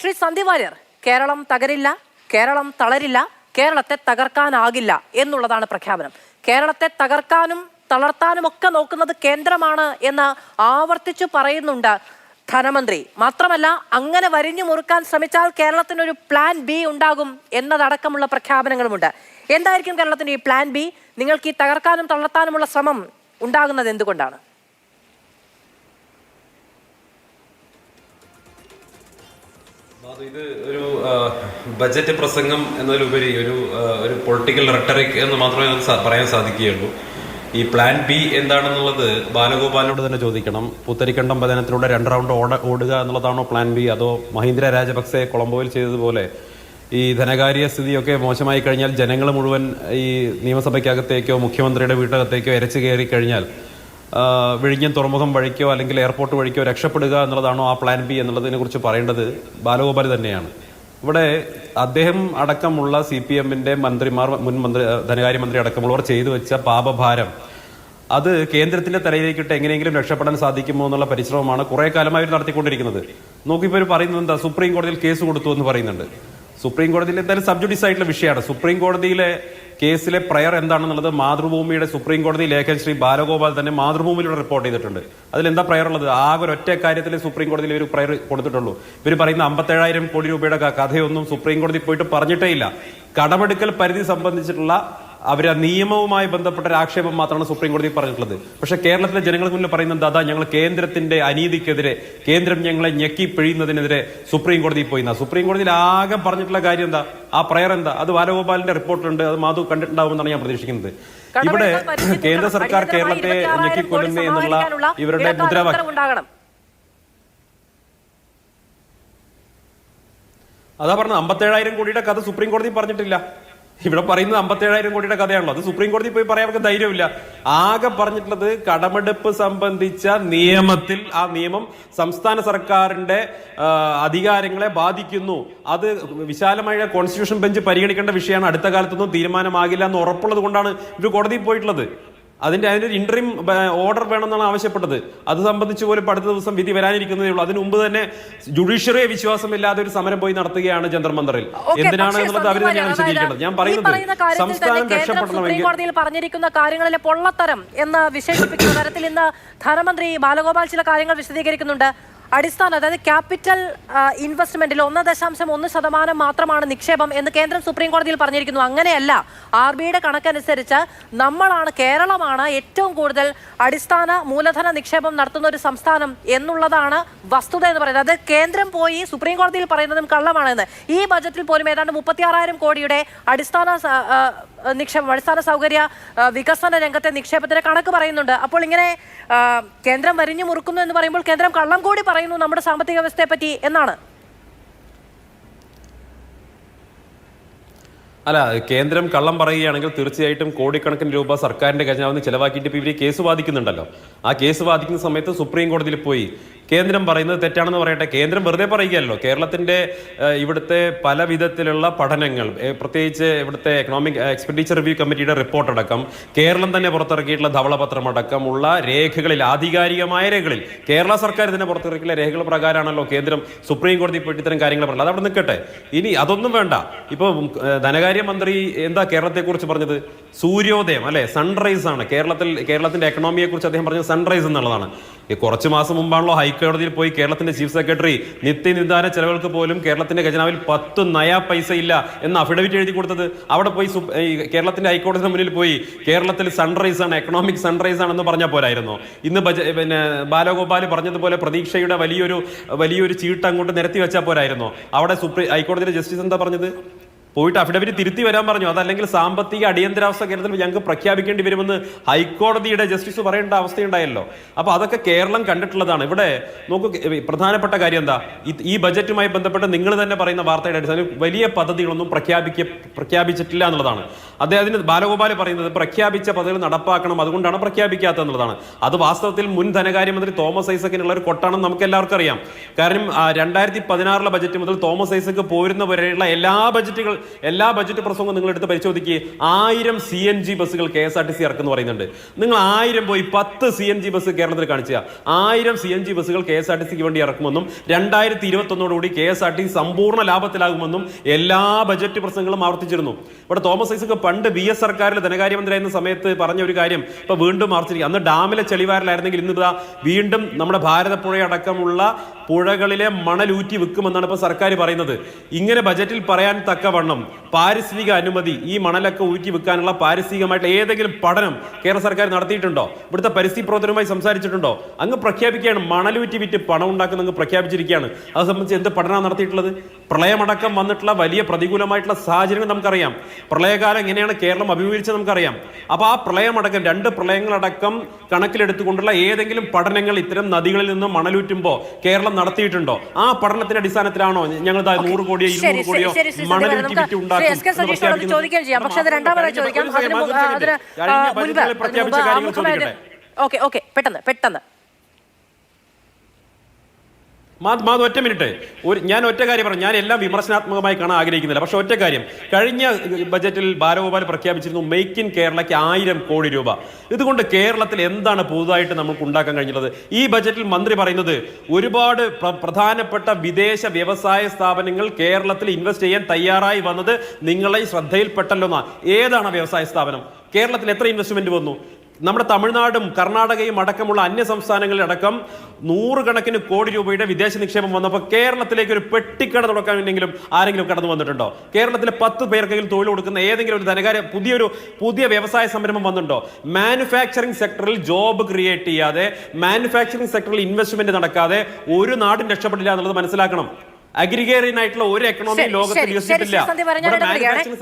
ശ്രീ സന്ദീപ് വാര്യർ കേരളം തകരില്ല കേരളം തളരില്ല കേരളത്തെ തകർക്കാനാകില്ല എന്നുള്ളതാണ് പ്രഖ്യാപനം. കേരളത്തെ തകർക്കാനും തളർത്താനും ഒക്കെ നോക്കുന്നത് കേന്ദ്രമാണ് എന്ന് ആവർത്തിച്ചു പറയുന്നുണ്ട് ധനമന്ത്രി. മാത്രമല്ല അങ്ങനെ വരിഞ്ഞു മുറുക്കാൻ ശ്രമിച്ചാൽ കേരളത്തിന് ഒരു പ്ലാൻ ബി ഉണ്ടാകും എന്നതടക്കമുള്ള പ്രഖ്യാപനങ്ങളുമുണ്ട്. എന്തായിരിക്കും കേരളത്തിന്റെ ഈ പ്ലാൻ ബി നിങ്ങൾക്ക് ഈ തകർക്കാനും തളർത്താനുമുള്ള ശ്രമം ഉണ്ടാകുന്നത് എന്തുകൊണ്ടാണ്? ഇത് ഒരു ബജറ്റ് പ്രസംഗം എന്നതിലുപരി ഒരു ഒരു പൊളിറ്റിക്കൽ റെട്ടറിക് എന്ന് മാത്രമേ പറയാൻ സാധിക്കുകയുള്ളൂ. ഈ പ്ലാൻ ബി എന്താണെന്നുള്ളത് ബാലഗോപാലിനോട് തന്നെ ചോദിക്കണം. പുത്തരിക്കണ്ടം പതനത്തിലൂടെ രണ്ട് റൗണ്ട് ഓട ഓടുക എന്നുള്ളതാണോ പ്ലാൻ ബി അതോ മഹീന്ദ്ര രാജപക്സെ കൊളംബോയിൽ ചെയ്തതുപോലെ ഈ ധനകാര്യ സ്ഥിതിയൊക്കെ മോശമായി കഴിഞ്ഞാൽ ജനങ്ങൾ മുഴുവൻ ഈ നിയമസഭയ്ക്കകത്തേക്കോ മുഖ്യമന്ത്രിയുടെ വീട്ടകത്തേക്കോ ഇരച്ചു കയറി കഴിഞ്ഞാൽ വിഴിഞ്ഞം തുറമുഖം വഴിക്കോ അല്ലെങ്കിൽ എയർപോർട്ട് വഴിക്കോ രക്ഷപ്പെടുക എന്നുള്ളതാണോ ആ പ്ലാൻ ബി എന്നുള്ളതിനെ കുറിച്ച് പറയേണ്ടത് ബാലഗോപാൽ തന്നെയാണ്. ഇവിടെ അദ്ദേഹം അടക്കമുള്ള സി പി എമ്മിന്റെ മന്ത്രിമാർ മുൻ മന്ത്രി ധനകാര്യമന്ത്രി അടക്കമുള്ളവർ ചെയ്തു വെച്ച പാപഭാരം അത് കേന്ദ്രത്തിന്റെ തലയിലേക്കിട്ട് എങ്ങനെയെങ്കിലും രക്ഷപ്പെടാൻ സാധിക്കുമോ എന്നുള്ള പരിശ്രമമാണ് കുറെ കാലമായി നടത്തിക്കൊണ്ടിരിക്കുന്നത്. നോക്കിപ്പോ പറയുന്നത് എന്താ? സുപ്രീം കോടതിയിൽ കേസ് കൊടുത്തു എന്ന് പറയുന്നുണ്ട്. സുപ്രീം കോടതിയിൽ എന്തായാലും സബ്ജുഡീസ് ആയിട്ടുള്ള വിഷയമാണ്. സുപ്രീം കോടതിയിലെ കേസിലെ പ്രയർ എന്താണെന്നുള്ളത് മാതൃഭൂമിയുടെ സുപ്രീം കോടതി ലേഖൻ ശ്രീ ബാലഗോപാൽ തന്നെ മാതൃഭൂമിയിലൂടെ റിപ്പോർട്ട് ചെയ്തിട്ടുണ്ട്. അതിൽ എന്താ പ്രയർ ഉള്ളത്? ആകെ ഒറ്റ കാര്യത്തിൽ സുപ്രീം കോടതിയിൽ ഒരു പ്രയർ കൊടുത്തിട്ടുള്ളൂ. ഇവർ പറയുന്ന അമ്പത്തേഴായിരം കോടി രൂപയുടെ കഥയൊന്നും സുപ്രീം കോടതി പോയിട്ട് പറഞ്ഞിട്ടേ ഇല്ല. കടമെടുക്കൽ പരിധി സംബന്ധിച്ചിട്ടുള്ള അവർ നിയമവുമായി ബന്ധപ്പെട്ട ഒരു ആക്ഷേപം മാത്രമാണ് സുപ്രീം കോടതി പറഞ്ഞിട്ടുള്ളത്. പക്ഷേ കേരളത്തിലെ ജനങ്ങൾക്ക് മുന്നിൽ പറയുന്നത് അതാ ഞങ്ങൾ കേന്ദ്രത്തിന്റെ അനീതിക്കെതിരെ കേന്ദ്രം ഞങ്ങളെ ഞെക്കി പിഴിയുന്നതിനെതിരെ സുപ്രീം കോടതിയിൽ പോയി എന്നാ. സുപ്രീം കോടതിയിൽ ആകെ പറഞ്ഞിട്ടുള്ള കാര്യം എന്താ ആ പ്രയർ എന്താ അത് ബാലഗോപാലിന്റെ റിപ്പോർട്ടുണ്ട് അത് മാധു കണ്ടിട്ടുണ്ടാവുമെന്നാണ് ഞാൻ പ്രതീക്ഷിക്കുന്നത്. ഇവിടെ കേന്ദ്ര സർക്കാർ കേരളത്തെ 26,000 ഞെക്കിക്കൊല്ലുന്നു എന്നുള്ള ഇവരുടെ മുദ്രാവാക്യം. അതാ പറഞ്ഞത് അമ്പത്തേഴായിരം കോടിയുടെ കഥ സുപ്രീം കോടതി പറഞ്ഞിട്ടില്ല. ഇവിടെ പറയുന്നത് അമ്പത്തേഴായിരം കോടിയുടെ കഥയാണല്ലോ. അത് സുപ്രീം കോടതി പോയി പറയാൻ അവർക്ക് ധൈര്യമില്ല. ആകെ പറഞ്ഞിട്ടുള്ളത് കടമെടുപ്പ് സംബന്ധിച്ച നിയമത്തിൽ ആ നിയമം സംസ്ഥാന സർക്കാരിന്റെ അധികാരങ്ങളെ ബാധിക്കുന്നു. അത് വിശാലമായ കോൺസ്റ്റിറ്റ്യൂഷൻ ബെഞ്ച് പരിഗണിക്കേണ്ട വിഷയമാണ്. അടുത്ത കാലത്തൊന്നും തീരുമാനമാകില്ല എന്ന് ഉറപ്പുള്ളത് കൊണ്ടാണ് ഇവർ കോടതിയിൽ പോയിട്ടുള്ളത്. അതിന്റെ അതിന്റെ ഇന്ററിം ഓർഡർ വേണമെന്നാണ് ആവശ്യപ്പെട്ടത്. അത് സംബന്ധിച്ച് പോലും അടുത്ത ദിവസം വിധി വരാനിരിക്കുന്നതേ ഉള്ളൂ. അതിനുമുമ്പ് തന്നെ ജുഡീഷ്യറിയെ വിശ്വാസമില്ലാതെ ഒരു സമരം പോയി നടത്തുകയാണ് ജന്തർ മന്ദറിൽ എന്തിനാണ് എന്നുള്ളത് അവർ തന്നെയാണ് വിശദീകരിക്കേണ്ടത്? ഞാൻ പറയുന്നത് സംസ്ഥാനം രക്ഷപ്പെടണമെങ്കിൽ പറഞ്ഞിരിക്കുന്ന കാര്യങ്ങളിലെ പൊള്ളത്തരം എന്ന് വിശേഷിപ്പിക്കുന്ന തരത്തിൽ ഇന്ന് ധനമന്ത്രി ബാലഗോപാൽ ചില കാര്യങ്ങൾ വിശദീകരിക്കുന്നുണ്ട്. അടിസ്ഥാന അതായത് ക്യാപിറ്റൽ ഇൻവെസ്റ്റ്മെന്റിൽ ഒന്ന് ദശാംശം ഒന്ന് ശതമാനം മാത്രമാണ് നിക്ഷേപം എന്ന് കേന്ദ്രം സുപ്രീം കോടതിയിൽ പറഞ്ഞിരിക്കുന്നു. അങ്ങനെയല്ല ആർ ബിയുടെ കണക്കനുസരിച്ച് നമ്മളാണ് കേരളമാണ് ഏറ്റവും കൂടുതൽ അടിസ്ഥാന മൂലധന നിക്ഷേപം നടത്തുന്ന ഒരു സംസ്ഥാനം എന്നുള്ളതാണ് വസ്തുത എന്ന് പറയുന്നത്. അത് കേന്ദ്രം പോയി സുപ്രീം കോടതിയിൽ പറയുന്നതും കള്ളമാണെന്ന്. ഈ ബജറ്റിൽ പോലും ഏതാണ്ട് മുപ്പത്തിയാറായിരം കോടിയുടെ അടിസ്ഥാന നിക്ഷേപം അടിസ്ഥാന സൗകര്യ വികസന രംഗത്തെ നിക്ഷേപത്തിന്റെ കണക്ക് പറയുന്നുണ്ട്. അപ്പോൾ ഇങ്ങനെ കേന്ദ്രം വരിഞ്ഞു മുറുക്കുന്നു എന്ന് പറയുമ്പോൾ കേന്ദ്രം കള്ളം കൂടി പറയുന്നു നമ്മുടെ സാമ്പത്തിക വ്യവസ്ഥയെ പറ്റി എന്നാണ്? അല്ല കേന്ദ്രം കള്ളം പറയുകയാണെങ്കിൽ തീർച്ചയായിട്ടും കോടിക്കണക്കിന് രൂപ സർക്കാരിന്റെ ഖജനാവിൽ ചെലവാക്കിയിട്ട് ഇപ്പോൾ ഇവർ കേസ് വാദിക്കുന്നുണ്ടല്ലോ. ആ കേസ് വാദിക്കുന്ന സമയത്ത് സുപ്രീം കോടതിയിൽ പോയി കേന്ദ്രം പറയുന്നത് തെറ്റാണെന്ന് പറയട്ടെ. കേന്ദ്രം വെറുതെ പറയുകയല്ലോ. കേരളത്തിന്റെ ഏഹ്, ഇവിടുത്തെ പല വിധത്തിലുള്ള പഠനങ്ങൾ പ്രത്യേകിച്ച് ഇവിടുത്തെ എക്കണോമിക് എക്സ്പെൻഡിച്ചർ റിവ്യൂ കമ്മിറ്റിയുടെ റിപ്പോർട്ട് അടക്കം കേരളം തന്നെ പുറത്തിറക്കിയിട്ടുള്ള ധവളപത്രം അടക്കമുള്ള രേഖകളിൽ ആധികാരികമായ രേഖകളിൽ കേരള സർക്കാർ തന്നെ പുറത്തിറക്കിയ രേഖകൾ പ്രകാരമാണല്ലോ കേന്ദ്രം സുപ്രീം കോടതി പോയിട്ട് ഇത്തരം കാര്യങ്ങൾ പറഞ്ഞത്. അതവിടെ നിൽക്കട്ടെ. ഇനി അതൊന്നും വേണ്ട. ഇപ്പൊ ധനകാര്യ ധനകാര്യമന്ത്രി എന്താ കേരളത്തെക്കുറിച്ച് പറഞ്ഞത്? സൂര്യോദയം അല്ലെ? സൺറൈസ് ആണ്. കേരളത്തിൽ കേരളത്തിന്റെ എക്കണോമിയെ കുറിച്ച് അദ്ദേഹം പറഞ്ഞത് സൺറൈസ് എന്നുള്ളതാണ്. ഈ കുറച്ച് മാസം മുമ്പാണല്ലോ ഹൈക്കോടതിയിൽ പോയി കേരളത്തിന്റെ ചീഫ് സെക്രട്ടറി നിത്യനിദാന ചെലവുകൾക്ക് പോലും കേരളത്തിന്റെ ഖജനാവിൽ പത്ത് നയാ പൈസ ഇല്ല എന്ന് അഫിഡവിറ്റ് എഴുതി കൊടുത്തത്. അവിടെ പോയി കേരളത്തിന്റെ ഹൈക്കോടതിയുടെ മുന്നിൽ പോയി കേരളത്തിൽ സൺറൈസ് ആണ് എക്കണോമിക് സൺറൈസ് ആണെന്ന് പറഞ്ഞ പോരായിരുന്നു. ഇന്ന് പിന്നെ ബാലഗോപാൽ പറഞ്ഞതുപോലെ പ്രതീക്ഷയുടെ വലിയൊരു വലിയൊരു ചീട്ട് അങ്ങോട്ട് നിരത്തി വെച്ചാൽ പോരായിരുന്നു. അവിടെ സുപ്രീം ഹൈക്കോടതിയിലെ ജസ്റ്റിസ് എന്താ പറഞ്ഞത്? പോയിട്ട് അഫിഡവിറ്റ് തിരുത്തി വരാൻ പറഞ്ഞു. അതല്ലെങ്കിൽ സാമ്പത്തിക അടിയന്തരാവസ്ഥ കേരളത്തിൽ ഞങ്ങൾക്ക് പ്രഖ്യാപിക്കേണ്ടി വരുമെന്ന് ഹൈക്കോടതിയുടെ ജസ്റ്റിസ് പറയേണ്ട അവസ്ഥയുണ്ടായല്ലോ. അപ്പൊ അതൊക്കെ കേരളം കണ്ടിട്ടുള്ളതാണ്. ഇവിടെ നോക്കൂ പ്രധാനപ്പെട്ട കാര്യം എന്താ? ഈ ബജറ്റുമായി ബന്ധപ്പെട്ട് നിങ്ങൾ തന്നെ പറയുന്ന വാർത്തയുടെ അടിസ്ഥാനം വലിയ പദ്ധതികളൊന്നും പ്രഖ്യാപിക്ക പ്രഖ്യാപിച്ചിട്ടില്ല എന്നുള്ളതാണ്. അദ്ദേഹത്തിന് ബാലഗോപാൽ പറയുന്നത് പ്രഖ്യാപിച്ച പദ്ധതികൾ നടപ്പാക്കണം അതുകൊണ്ടാണ് പ്രഖ്യാപിക്കാത്തത് എന്നുള്ളതാണ്. അത് വാസ്തവത്തിൽ മുൻ ധനകാര്യമന്ത്രി തോമസ് ഐസക്കിനുള്ള ഒരു കൊട്ടാണെന്ന് നമുക്ക് എല്ലാവർക്കും അറിയാം. കാരണം രണ്ടായിരത്തി പതിനാറിലെ ബജറ്റ് മുതൽ തോമസ് ഐസക്ക് പോരുന്ന വരെയുള്ള എല്ലാ ബജറ്റുകൾ എല്ലാ ബജറ്റ് പ്രസംഗവും നിങ്ങൾ എടുത്ത് പരിശോധിക്കുക ആയിരം സി എൻ ജി ബസ്സുകൾ K S R T C ഇറക്കുന്നു പറയുന്നുണ്ട്. നിങ്ങൾ ആയിരം പോയി പത്ത് സി എൻ ജി ബസ് കേരളത്തിൽ കാണിച്ചുക ആയിരം സി എൻ ജി ബസ്സുകൾ കെ എസ് ആർ ടി സിക്ക് വേണ്ടി ഇറക്കുമെന്നും രണ്ടായിരത്തി ഇരുപത്തി ഒന്നോടുകൂടി കെ എസ് ആർ ടി സമ്പൂർണ ലാഭത്തിലാകുമെന്നും എല്ലാ ബജറ്റ് പ്രസംഗങ്ങളും ആവർത്തിച്ചിരുന്നു. ഇവിടെ തോമസ് ഐസക് പണ്ട് ബി എസ് സർക്കാരിൽ ധനകാര്യമന്ത്രിയായിരുന്ന സമയത്ത് പറഞ്ഞ ഒരു കാര്യം ഇപ്പൊ വീണ്ടും ആവർത്തിച്ചിരിക്കും അന്ന് ഡാമിലെ ചെളിവാരലായിരുന്നെങ്കിൽ ഇന്ന് ഇതാ വീണ്ടും നമ്മുടെ ഭാരതപ്പുഴയടക്കമുള്ള പുഴകളിലെ മണലൂറ്റി വിൽക്കുമെന്നാണ് ഇപ്പൊ സർക്കാർ പറയുന്നത്. ഇങ്ങനെ ബജറ്റിൽ പറയാൻ തക്കവണ്ണം കാരണം പാരിസ്ഥിതിക അനുമതി ഈ മണലൊക്കെ ഊറ്റി വെക്കാനുള്ള പാരിസ്ഥിതികമായിട്ടുള്ള ഏതെങ്കിലും പഠനം കേരള സർക്കാർ നടത്തിയിട്ടുണ്ടോ? ഇവിടുത്തെ പരിസ്ഥിതി പ്രവർത്തനവുമായി സംസാരിച്ചിട്ടുണ്ടോ? അങ്ങ് പ്രഖ്യാപിക്കുകയാണ് മണലൂറ്റി വിറ്റ് പണം ഉണ്ടാക്കുന്ന അങ്ങ് പ്രഖ്യാപിച്ചിരിക്കുകയാണ്. അത് സംബന്ധിച്ച് എന്ത് പഠനമാണ് നടത്തിയിട്ടുള്ളത്? പ്രളയമടക്കം വന്നിട്ടുള്ള വലിയ പ്രതികൂലമായിട്ടുള്ള സാഹചര്യങ്ങൾ നമുക്കറിയാം. പ്രളയകാലം എങ്ങനെയാണ് കേരളം അഭിമുഖീകരിച്ചത് നമുക്കറിയാം. അപ്പോൾ ആ പ്രളയമടക്കം രണ്ട് പ്രളയങ്ങളടക്കം കണക്കിലെടുത്തുകൊണ്ടുള്ള ഏതെങ്കിലും പഠനങ്ങൾ ഇത്തരം നദികളിൽ നിന്ന് മണലൂറ്റുമ്പോൾ കേരളം നടത്തിയിട്ടുണ്ടോ? ആ പഠനത്തിന്റെ അടിസ്ഥാനത്തിലാണോ ഞങ്ങൾ നൂറ് കോടിയോ ഇരുന്നൂറ് കോടിയോ മണലൂറ്റി വിറ്റ് എസ് കെ പ്രഖ്യാപിക്കുന്നത് ചോദിക്കുകയും ചെയ്യാം. പക്ഷെ അത് രണ്ടാമതായി ചോദിക്കാം. അതിന് മുൻപ് ഓക്കെ ഓക്കെ പെട്ടെന്ന് പെട്ടെന്ന്. മാധു ഒറ്റ മിനിറ്റ്. ഒരു ഞാൻ ഒറ്റ കാര്യം പറഞ്ഞു. ഞാൻ എല്ലാം വിമർശനാത്മകമായി കാണാൻ ആഗ്രഹിക്കുന്നില്ല. പക്ഷെ ഒറ്റ കാര്യം. കഴിഞ്ഞ ബജറ്റിൽ ബാലഗോപാൽ പ്രഖ്യാപിച്ചിരുന്നു മെയ്ക്ക് ഇൻ കേരളയ്ക്ക് ആയിരം കോടി രൂപ. ഇതുകൊണ്ട് കേരളത്തിൽ എന്താണ് പുതുതായിട്ട് നമുക്ക് ഉണ്ടാക്കാൻ കഴിഞ്ഞത്? ഈ ബജറ്റിൽ മന്ത്രി പറയുന്നത് ഒരുപാട് പ്ര- പ്രധാനപ്പെട്ട വിദേശ വ്യവസായ സ്ഥാപനങ്ങൾ കേരളത്തിൽ ഇൻവെസ്റ്റ് ചെയ്യാൻ തയ്യാറായി വന്നത് നിങ്ങളെ ശ്രദ്ധയിൽപ്പെട്ടല്ലോ ഏതാണ് വ്യവസായ സ്ഥാപനം? കേരളത്തിൽ എത്ര ഇൻവെസ്റ്റ്മെന്റ് വന്നു? നമ്മുടെ തമിഴ്നാടും കർണാടകയും അടക്കമുള്ള അന്യ സംസ്ഥാനങ്ങളിലടക്കം നൂറുകണക്കിന് കോടി രൂപയുടെ വിദേശ നിക്ഷേപം വന്നപ്പോൾ കേരളത്തിലേക്ക് ഒരു പെട്ടിക്കട തുടക്കാൻ വേണ്ടെങ്കിലും ആരെങ്കിലും കടന്നു വന്നിട്ടുണ്ടോ? കേരളത്തിലെ പത്ത് പേർക്കെങ്കിലും തൊഴിൽ കൊടുക്കുന്ന ഏതെങ്കിലും ഒരു ധനകാര്യ പുതിയൊരു പുതിയ വ്യവസായ സംരംഭം വന്നിട്ടുണ്ടോ? മാനുഫാക്ചറിംഗ് സെക്ടറിൽ ജോബ് ക്രിയേറ്റ് ചെയ്യാതെ മാനുഫാക്ചറിംഗ് സെക്ടറിൽ ഇൻവെസ്റ്റ്മെന്റ് നടക്കാതെ ഒരു നാടും രക്ഷപ്പെടില്ല എന്നുള്ളത് മനസ്സിലാക്കണം. അഗ്രിഗേറിയൻ ആയിട്ടുള്ള ഒരു എക്കണോമി ലോകത്തിൽ ശരി,